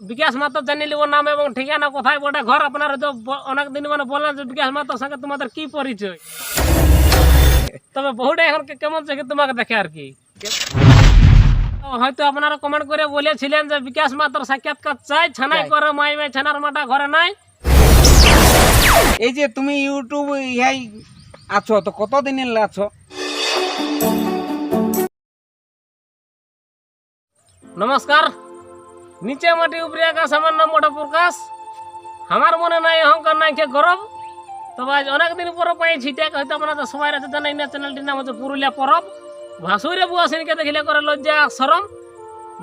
বিকাশ মাতো জানি লিব নাম এবং ঠিকানা কোথায় বটে ঘর আপনারা তো অনেক দিন মানে বললেন যে বিকাশ মাতোর সঙ্গে তোমাদের কি পরিচয়? তবে বহুটা এখন কেমন চোখে তোমাকে দেখে আর কি? তো হয়তো আপনারা কমেন্ট করে বলেছিলেন যে বিকাশ মাতোর সাক্ষাৎকার চাই ছানাই করে মাই মাই ছানার মাটা ঘরে নাই। এই যে তুমি ইউটিউব ইহাই আছো তো কতদিনের আছো? নমস্কার। নিচে মাটি উপরে আকাশ আমার নাম মোটা প্রকাশ। আমার মনে নাই অহংকার নাই কে গরব? তবে আজ অনেকদিন পর পাইছি দেখ হয়তো আপনাদের সবাই আছে জানাই না চ্যানেলটির নাম হচ্ছে পুরুলিয়া পরব। ভাসুরে বুয়া সিনকে দেখিলে করে লজ্জা সরম।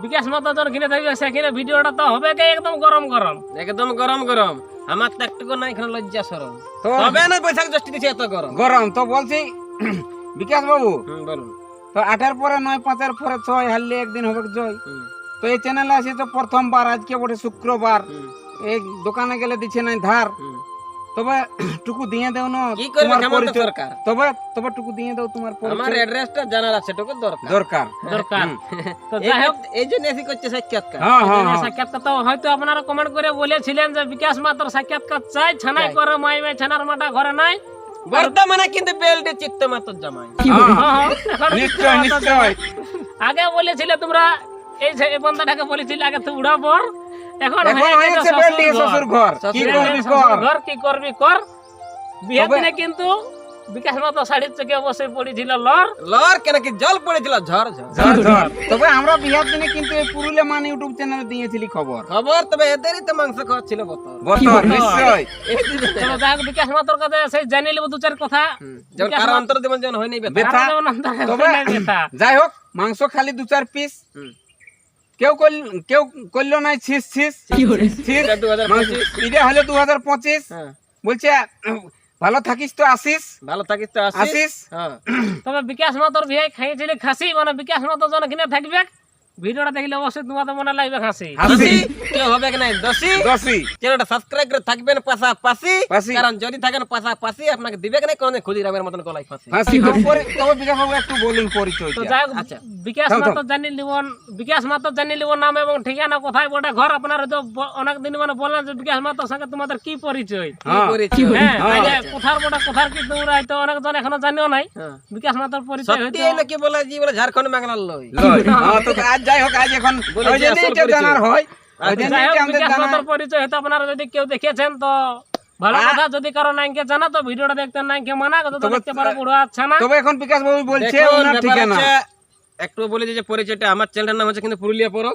বিকাশ মাতা জন কিনে থাকবে সেখানে ভিডিওটা তো হবে কে? একদম গরম গরম। একদম গরম গরম। আমার তো একটুকু নাই এখানে লজ্জা সরম। তো তবে না বৈশাখ জ্যৈষ্ঠ দিচ্ছে এত গরম। গরম তো বলছি বিকাশ বাবু বলুন। তো আটের পরে নয় পাঁচের পরে ছয় হারলে একদিন হবে জয়। তো এই চ্যানেলে আছে তো প্রথমবার আজকে বটে শুক্রবার। এই দোকানে গেলে দিচ্ছে নাই ধার। তবে টুকু দিয়ে দেও না কি করবে? পরিচয়। সরকার তবে তবে টুকু দিয়ে দাও তোমার আমার অ্যাড্রেসটা জানার আছে টুকু দরকার। দরকার। দরকার। তো যাই হোক। এই জন্য এসি করছে সাক্ষাৎকার। হ্যাঁ হ্যাঁ হ্যাঁ। সাক্ষাৎকার তো হয়তো আপনারা কমেন্ট করে বলেছিলেন যে বিকাশ মাতোর সাক্ষাৎকার চাই ছানাই করে মাই মাই ছানার মাটা ঘরে নাই। বর্তমানে কিন্তু বেল্টে চিত্ত মাত্র জামাই। হ্যাঁ, হ্যাঁ, নিশ্চয় নিশ্চয়। আগে বলেছিলে তোমরা এই যে এই বন্ধাটাকে বলেছিলে আগে তুই উড়া পর এখন হয়েছে বেলটি শ্বশুর ঘর কি করবি কর? ঘর কি করবি কর? বিয়ের দিনে কিন্তু বিকাশ মাতো শাড়ির চোখে অবশ্যই পড়েছিল লর। লর কেন কি জল পড়েছিল? ঝড় ঝড়। ধর, ধর। তবে আমরা বিহার দিনে কিন্তু এই পুরুলিয়া মান ইউটিউব চ্যানেলে দিয়েছিলি খবর। খবর তবে এদেরই তো মাংস খাওয়া ছিল বতর বতর নিশ্চয় চলো যাই হোক বিকাশ মাতোর কাছে সেই দু চার কথা। যেমন অন্তর যেমন হয়নি তবে যাই হোক মাংস খালি দু চার পিস। কেউ কেউ করল নাই ছিস ছিস। এটা 2025 এটা হলো দু হাজার পঁচিশ। হ্যাঁ। বলছে ভালো থাকিস তো আসিস? ভালো থাকিস তো আসিস। আসিস? হ্যাঁ। তবে বিকাশ মাতর ভিয়াই খাইয়েছিলি খাসি মানে বিকাশ মাতর জন কিনে থাকবে ভিডিওটা দেখলে অবশ্যই তোমাদের মনে লাগবে খাসি। হাসি কেউ হবে কি নাই? দোষী? দশি চ্যানেলটা সাবস্ক্রাইব করে থাকবেন পাশাপাশি। পাশি। কারণ যদি থাকেন পাশাপাশি আপনাকে দিবে কি নাই কোনদিন ক্ষুদিরামের মতন গলায় ফাঁসি। হাসি তবে বিকাশ বাবু একটু বলুন পরিচয় তো যাই আচ্ছা। বিকাশ থাম। জানি লিবন বিকাশ মাতো জানি লিবন নাম এবং ঠিকানা কোথায় বটে ঘর আপনারা তো অনেক দিন মানে বললেন যে বিকাশ মাতোর সঙ্গে তোমাদের কি পরিচয়? হ্যাঁ করেছি হ্যাঁ হ্যাঁ। কোথার বটে কোথার কি তোমরা হয়তো অনেকজন এখনও জানিও নাই। হ্যাঁ। বিকাশ মাতোর পরিচয় সত্যি হয়তো নাকি বলে জি বলে ঝাড়খণ্ড বাংলার লই হ্যাঁ, তো আজ যাই হোক আজ এখন ওই যে জন্যই এটা জানার হয় ওই আচ্ছা, জন্যই এটা আমাদের বিকাশ পরিচয় হয়তো আপনারা যদি কেউ দেখেছেন তো ভালো কথা যদি কারও নাইকে জানা তো ভিডিওটা দেখতে নাইকে মানা তো দেখতে পারো বড় আচ্ছা না। তবে এখন বিকাশ বাবু বলছে ওনার ঠিকানা। একটু বলে যে পরিচয়টা আমার চ্যানেলের নাম হচ্ছে কিন্তু পুরুলিয়া পরব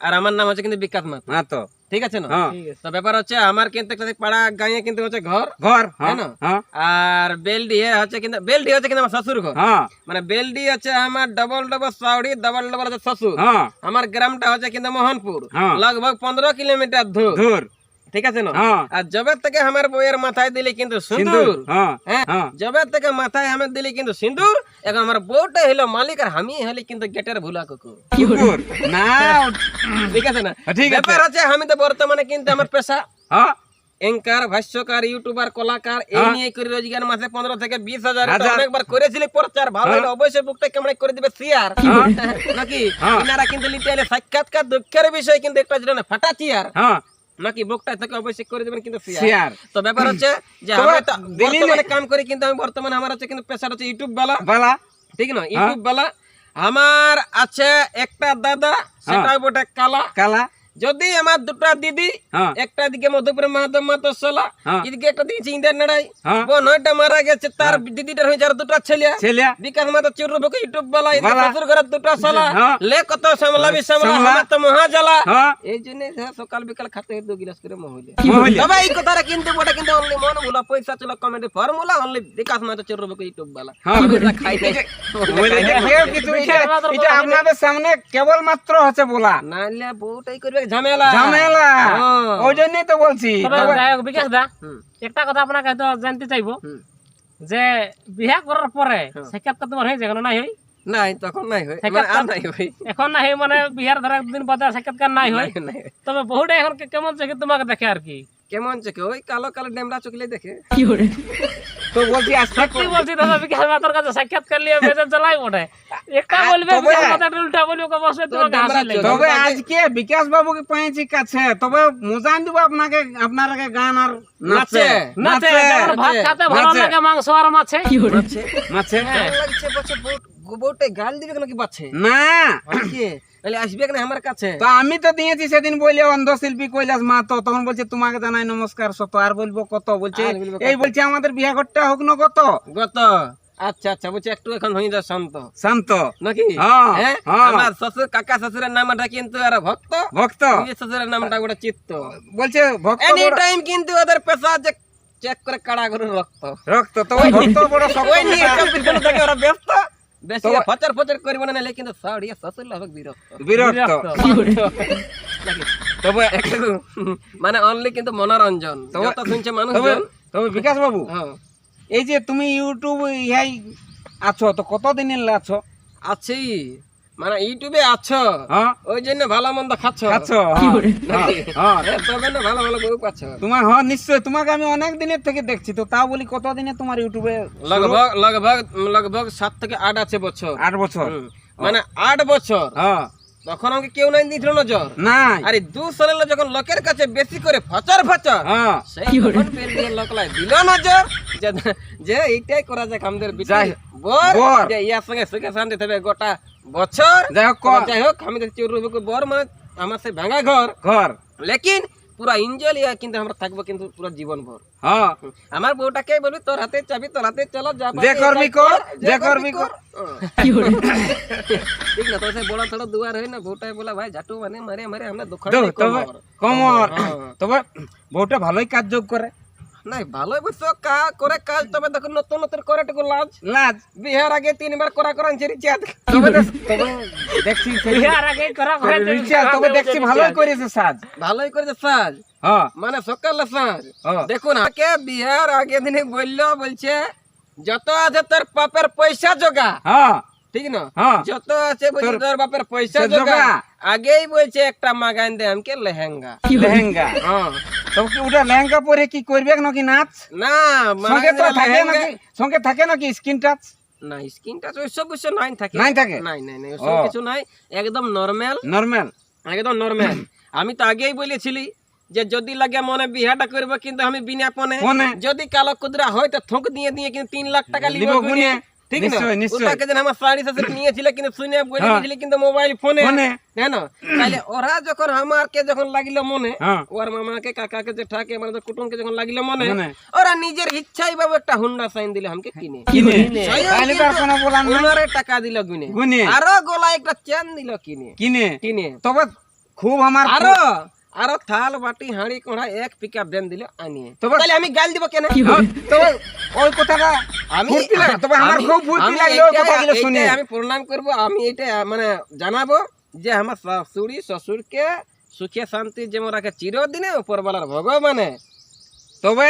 আর আমার নাম হচ্ছে কিন্তু বিকাশ মাত হ্যাঁ তো ঠিক আছে না? হ্যাঁ। ঠিক আছে। তো ব্যাপার হচ্ছে আমার কিন্তু পাড়া গাঁয়ে কিন্তু হচ্ছে ঘর। ঘর হ্যাঁ? হ্যাঁ। আর বেলডি হচ্ছে কিন্তু বেলডি হচ্ছে কিন্তু আমার শ্বশুর ঘর। হ্যাঁ। মানে বেলডি হচ্ছে আমার ডবল ডবল সাউডি ডবল ডবল হচ্ছে শ্বশুর। আমার গ্রামটা হচ্ছে কিন্তু মোহনপুর। হ্যাঁ। লগভগ পনেরো কিলোমিটার দূর। ধুর ঠিক আছে না? হ্যাঁ। আর জবে থেকে আমার বইয়ের মাথায় দিলে কিন্তু সিন্দুর হ্যাঁ হ্যাঁ জবে থেকে মাথায় আমার দিলে কিন্তু সিন্দুর এখন আমার বউটা হলো মালিক আর আমি হলে কিন্তু গেটের ভুলা কুকুর। না ঠিক আছে না? ঠিক আছে। ব্যাপার হচ্ছে আমি তো বর্তমানে কিন্তু আমার পেশা হ্যাঁ। এঙ্কার ভাষ্যকার ইউটিউবার কলাকার এই। নিয়ে করে রোজগার মাসে পনেরো থেকে বিশ হাজার। হাজার। অনেকবার করেছিলি প্রচার ভালো হলে অবশ্যই বুকটা কেমন করে দিবে শেয়ার নাকি। এনারা কিন্তু নিতে এলে সাক্ষাৎকার দুঃখের বিষয় কিন্তু একটা যেটা ফাটা চেয়ার নাকি বুকটা থেকে অবশ্যই করে দেবেন কিন্তু শেয়ার তো ব্যাপার হচ্ছে যে আমরা আমি তো দিল্লি- বর্তমানে কাম করি কিন্তু আমি বর্তমানে আমার হচ্ছে কিন্তু পেশার হচ্ছে ইউটিউব বালা। বালা। ঠিক না? ইউটিউব বালা। আমার আছে একটা দাদা সেটা বটে কালা। কালা। যদি আমার দুটা দিদি হ্যাঁ একটা দিকে মধুপুর মাহাতো মাতো সোলা হ্যাঁ। এদিকে একটা দিকে ইন্দার নাড়াই হ্যাঁ ওইটা মারা গেছে তার দিদিটার হয়েছে আর দুটা ছেলে ছেলে বিকাশ মাতা চুরু বুকে ইউটিউব বেলা। শ্বশুর ঘরের দুটা সালা। লে কত সামলাবি সামলা। আমার তো মহা হ্যাঁ এই জন্য সকাল বিকাল খাতে দু গিলাস করে মহিলা। তবে এই কথাটা কিন্তু ওটা কিন্তু অনলি মন মুলা পয়সা ছিল কমেডি ফর্মুলা অনলি বিকাশ মাতা চুরু বুকে ইউটিউব বেলা হ্যাঁ। এটা খাই নাই বলে যে কেউ কিছু এটা- এটা আপনাদের সামনে কেবল মাত্র হচ্ছে বলা। নাইলে বউটাই করবে ঝামেলা। ঝামেলা। হ্যাঁ। ওই জন্যই তো বলছি। তবে যাই হোক বিকাশ দা হুম। একটা কথা আপনাকে হয়তো জানতে চাইব। হুম। যে বিয়া করার পরে হ্যাঁ। সাক্ষাৎকার তোমার হয়েছে কেন নাই হই নাই তখন নাই হয়। মানে সাক্ষাৎকার- আর নাই হয়। এখন নাই হয় মানে বিহার ধরে একদিন বাদে আর সাক্ষাৎকার নাই হয়? নাই, নাই। তবে বহুটা এখন কে- কেমন চোখে তোমাকে দেখে আর কি? কেমন চোখে? ওই কালো কালো ডেমরা চোখলে দেখে। তো বলছি আজকে সত্যি বলছি দাদা বিকাশ মাতার কাছে সাক্ষাৎকার নিয়ে বেজার চালাই ওঠে একটা বলবে মাতা উল্টা বলবে ওকে বসে তো তোমাকে হাসি। তবে আজকে বিকাশ বাবুকে পেয়েছি কাছে তবে মজান দিব আপনাকে আপনাকে গান আর নাচে। নাচে ভাত খেতে ভালো লাগে মাংস আর মাছে। মাছে লাগছে বউট বউটে গাল দিবে কেন কি বাচ্ছে না। তাহলে আসবে কেন আমার কাছে? তো আমি তো দিয়েছি সেদিন বললে অন্ধ শিল্পী কৈলাস মাতো তখন বলছে তোমাকে জানাই নমস্কার শত আর বলব কত? বলছে এই বলছে আমাদের বিয়া ঘরটা হোক না কত? গত আচ্ছা আচ্ছা বলছে একটু এখন হয়ে যা শান্ত। শান্ত। নাকি? হ্যাঁ। আমার শ্বশুর কাকা শ্বশুরের নামটা কিন্তু আর ভক্ত। ভক্ত। শ্বশুরের নামটা গোটা চিত্ত। বলছে ভক্ত এনি টাইম কিন্তু ওদের পেশা যে চেক করে কাড়া করে রক্ত। রক্ত তো ওই ভক্ত বড় ওই নিয়ে ওরা ব্যস্ত। বেশি ফচর ফচর করিব না নাহলে কিন্তু সাড়িয়ে শ্বশুর লোক বিরক্ত। বিরক্ত? তবে একটু মানে অনলি কিন্তু মনোরঞ্জন। যত শুনছে তবে তবে বিকাশ বাবু হ্যাঁ, এই যে তুমি ইউটিউব ইহাই আছো তো কতদিনের আছো? আছি। মানে ইউটিউবে আছো? হ্যাঁ। ওই জন্য ভালো মন্দ খাচ্ছ? হ্যাঁ? হ্যাঁ হ্যাঁ, তবে না ভালো ভালো বউ পাচ্ছ। তোমার হ্যাঁ নিশ্চয় তোমাকে আমি অনেক দিনের থেকে দেখছি তো তাও বলি কতদিনে তোমার ইউটিউবে লগভগ লগভগ লগভগ সাত থেকে আট আছে বছর। আট বছর? মানে আট বছর? হ্যাঁ। তখন আমাকে কেউ নাই দিছিল নজর? নাই। আরে দু সালে যখন লোকের কাছে বেশি করে ফচর ফচর হ্যাঁ। সেই লোকলাই দিল নজর। যে- এইটাই করা যাক আমাদের বর বর। যে ইয়ার সঙ্গে সুখে শান্তি থাকবে গোটা বছর? যাই হোক যাই হোক আমি রূপে বর মানে আমার সেই ভাঙা ঘর। ঘর। লেকিন পুরা এনজয় লিয়া কিন্তু আমরা থাকব কিন্তু পুরো জীবন ভর হ্যাঁ আমার বউটাকে বলি তোর হাতে চাবি তোর হাতে চলো যা যে করবি কর, যে করবি কর। ঠিক না তো সে বড় থোড়া দুয়ার হয় না বউটাই বলে ভাই ঝাটু মানে মারে মারে আমরা দুঃখ কমর। তবে বউটা ভালোই কাজ যোগ করে। নাই ভালোই বুঝছ কা করে কাজ তবে দেখো নতুন নতুন করে টুকু লাজ। লাজ? বিহার আগে তিনবার করা চাঁদ তবে দেখছি বিহার আগে করা করে রিচার্জ, তবে দেখছি ভালোই করেছে সাজ। ভালোই করেছে সাজ। হ্যাঁ। মানে সকালে সাজ। হ্যাঁ। দেখুন আগে বিহার আগে দিনে বলল বলছে যত আছে তোর পাপের পয়সা জোগা হ্যাঁ। ঠিক না? হ্যাঁ। যত আছে বলছে তোর- বাপের পয়সা জোগা। আগেই বলছে একটা মাগান দে আমাকে লেহেঙ্গা? লেহেঙ্গা? হ্যাঁ। তবে কি ওটা লেহেঙ্গা পরে কি করবে নাকি নাচ? না সঙ্গে তো থাকে নাকি? সঙ্গে থাকে নাকি স্কিন টাচ না স্কিন টাচ ওইসব কিছু নাই থাকে। নাই থাকে? নাই নাই নাই ও। কিছু নাই। একদম নরমাল নর্মাল একদম নরমাল আমি তো আগেই বলেছিলি যে যদি লাগে মনে বিহাটা করব কিন্তু আমি বিনা পনে। যদি কালো কুদরা হয় তো থোক দিয়ে দিয়ে কিন্তু তিন লাখ টাকা লিব গুনে। ঠিক না? নিশ্চয়, নিশ্চয়। ওটাকে যেন আমার শাড়ি সাথে নিয়েছিল কিন্তু শুনে বলে। কিন্তু মোবাইল ফোনে। ফোনে। জানো তাহলে ওরা যখন আমাকে যখন লাগিল মনে ওর মামাকে কাকাকে জেঠাকে কুটুমকে যখন লাগিল মনে। ওরা নিজের ইচ্ছাই বাবু একটা হুন্ডা সাইন দিলে আমাকে কিনে। কিনে। কোনো। টাকা দিল গুনে। আরও গলায় একটা চেন দিল কিনে। কিনে। কিনে। তবে খুব আমার আরও। আরও থাল বাটি হাঁড়ি কোড়া এক পিকআপ ভ্যান দিলে আনিয়ে তবে- তাহলে আমি গাল দিব কেন হ্যাঁ, তবে ওই কথাটা আমি ফুর্তি লাগে তবে আমার আমি- খুব ফুর্তি আমি লাগল ওই এইটাই- কথাগুলো শুনে এইটাই আমি প্রণাম করব আমি এটা মানে জানাব যে আমার শাশুড়ি শ্বশুরকে সুখে শান্তি যেমন রাখে চিরদিনে উপরবেলার ভগবানে তবে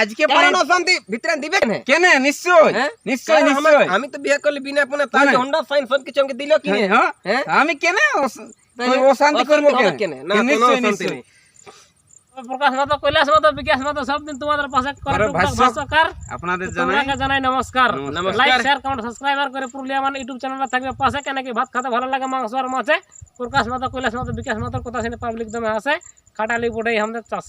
আজকে কারণ পাই- অশান্তি ভিতরে দিবে কেন কেন নিশ্চয় হ্যাঁ? নিশ্চয় কারণ আমার- নিশ্চয় আমি তো বিয়ে করলে বিনা পনে তার কেন? হন্ডা সাইন সব কিছু আমাকে দিল কিনে হ্যাঁ হ্যাঁ আমি কেন অস- তাহলে ওই অশান্তি করব হবে কেন কেন? না, কোনো নিশ্চয় অশান্তি নিশ্চয় নেই। প্রকাশ মতো কৈলাস মতো বিকাশ মতো সব দিন তোমাদের পাশে করে আরে টুকটাক ভাষ্য- ভাষ্যকার আপনাদের জানাই তোমাকে জানাই নমস্কার নমস্কার। লাইক শেয়ার কমেন্ট সাবস্ক্রাইবার করে পুরুলিয়া মানে ইউটিউব চ্যানেলটা থাকবে পাশে কেন কি ভাত খেতে ভালো লাগে মাংস আর মাছে প্রকাশ মতো কৈলাস মতো বিকাশ মতো কথা শুনে পাবলিক দমে আসে খাটালি পড়ে আমাদের চাষে